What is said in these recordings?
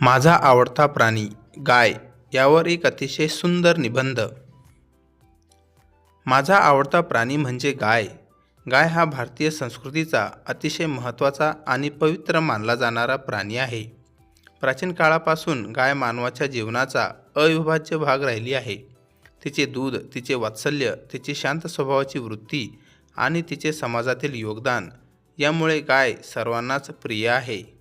माझा आवडता प्राणी गाय यावर एक अतिशय सुंदर निबंध. माझा आवडता प्राणी म्हणजे गाय. गाय हा भारतीय संस्कृतीचा अतिशय महत्त्वाचा आणि पवित्र मानला जाणारा प्राणी आहे. प्राचीन काळापासून गाय मानवाच्या जीवनाचा अविभाज्य भाग राहिली आहे. तिचे दूध तिचे वात्सल्य तिची शांत स्वभावाची वृत्ती आणि तिचे समाजातील योगदान यामुळे गाय सर्वांनाच प्रिय आहे.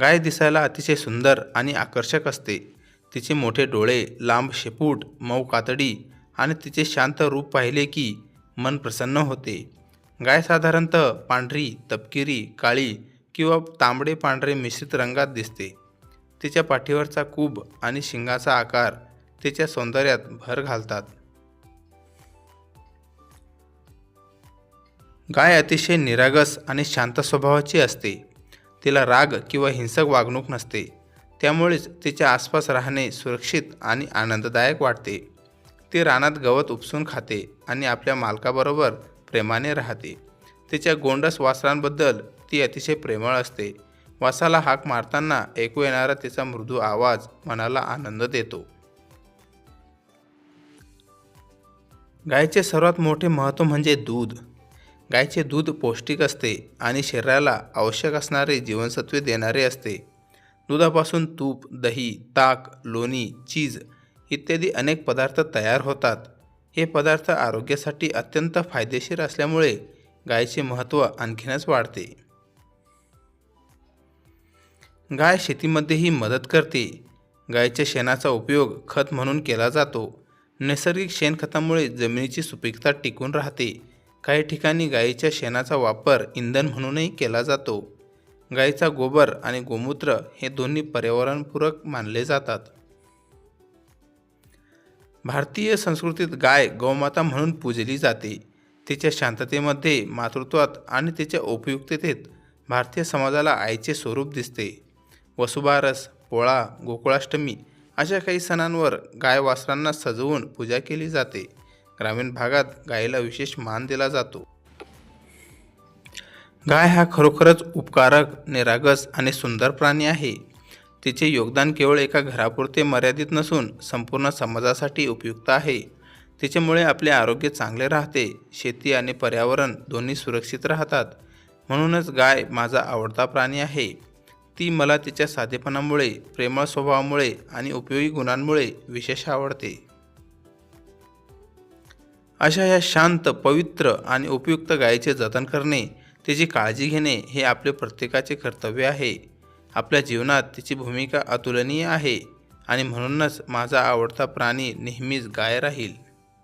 गाय दिसायला अतिशय सुंदर आणि आकर्षक असते. तिचे मोठे डोळे लांब शेपूट मऊ कातडी आणि तिचे शांत रूप पाहिले की मन प्रसन्न होते. गाय साधारणतः पांढरी तपकिरी काळी किंवा तांबडे पांढरे मिश्रित रंगात दिसते. तिच्या पाठीवरचा कूब आणि शिंगाचा आकार तिच्या सौंदर्यात भर घालतात. गाय अतिशय निरागस आणि शांत स्वभावाची असते. तिला राग किंवा हिंसक वागणूक नसते. त्यामुळेच तिच्या आसपास राहणे सुरक्षित आणि आनंददायक वाटते. ती रानात गवत उपसून खाते आणि आपल्या मालकाबरोबर प्रेमाने राहते. तिच्या गोंडस वासरांबद्दल ती अतिशय प्रेमळ असते. वासाला हाक मारताना ऐकू येणारा तिचा मृदू आवाज मनाला आनंद देतो. गायीचे सर्वात मोठे महत्त्व म्हणजे दूध. गायीचे दूध पौष्टिक असते आणि शरीराला आवश्यक असणारे जीवनसत्वे देणारे असते. दुधापासून तूप दही ताक लोणी चीज इत्यादी अनेक पदार्थ तयार होतात. हे पदार्थ आरोग्यासाठी अत्यंत फायदेशीर असल्यामुळे गायीचे महत्त्व आणखीनच वाढते. गाय शेतीमध्येही मदत करते. गायीच्या शेणाचा उपयोग खत म्हणून केला जातो. नैसर्गिक शेणखतामुळे जमिनीची सुपीकता टिकून राहते. काही ठिकाणी गायीच्या शेणाचा वापर इंधन म्हणूनही केला जातो. गायीचा गोबर आणि गोमूत्र हे दोन्ही पर्यावरणपूरक मानले जातात. भारतीय संस्कृतीत गाय गौमाता म्हणून पूजली जाते. तिच्या शांततेमध्ये मातृत्वात आणि तिच्या उपयुक्ततेत भारतीय समाजाला आईचे स्वरूप दिसते. वसुबारस पोळा गोकुळाष्टमी अशा काही सणांवर गाय वासरांना सजवून पूजा केली जाते. ग्रामीण भागात गायीला विशेष मान दिला जातो. गाय हा खरोखरच उपकारक निरागस आणि सुंदर प्राणी आहे. तिचे योगदान केवळ एका घरापुरते मर्यादित नसून संपूर्ण समाजासाठी उपयुक्त आहे. तिच्यामुळे आपले आरोग्य चांगले राहते शेती आणि पर्यावरण दोन्ही सुरक्षित राहतात. म्हणूनच गाय माझा आवडता प्राणी आहे. ती मला तिच्या साधेपणामुळे प्रेमळ स्वभावामुळे आणि उपयोगी गुणांमुळे विशेष आवडते. अशा या शांत पवित्र आणि उपयुक्त गायीचे जतन करणे तिची काळजी घेणे हे आपले प्रत्येकाचे कर्तव्य आहे. आपल्या जीवनात तिची भूमिका अतुलनीय आहे आणि म्हणूनच माझा आवडता प्राणी नेहमीच गाय राहील.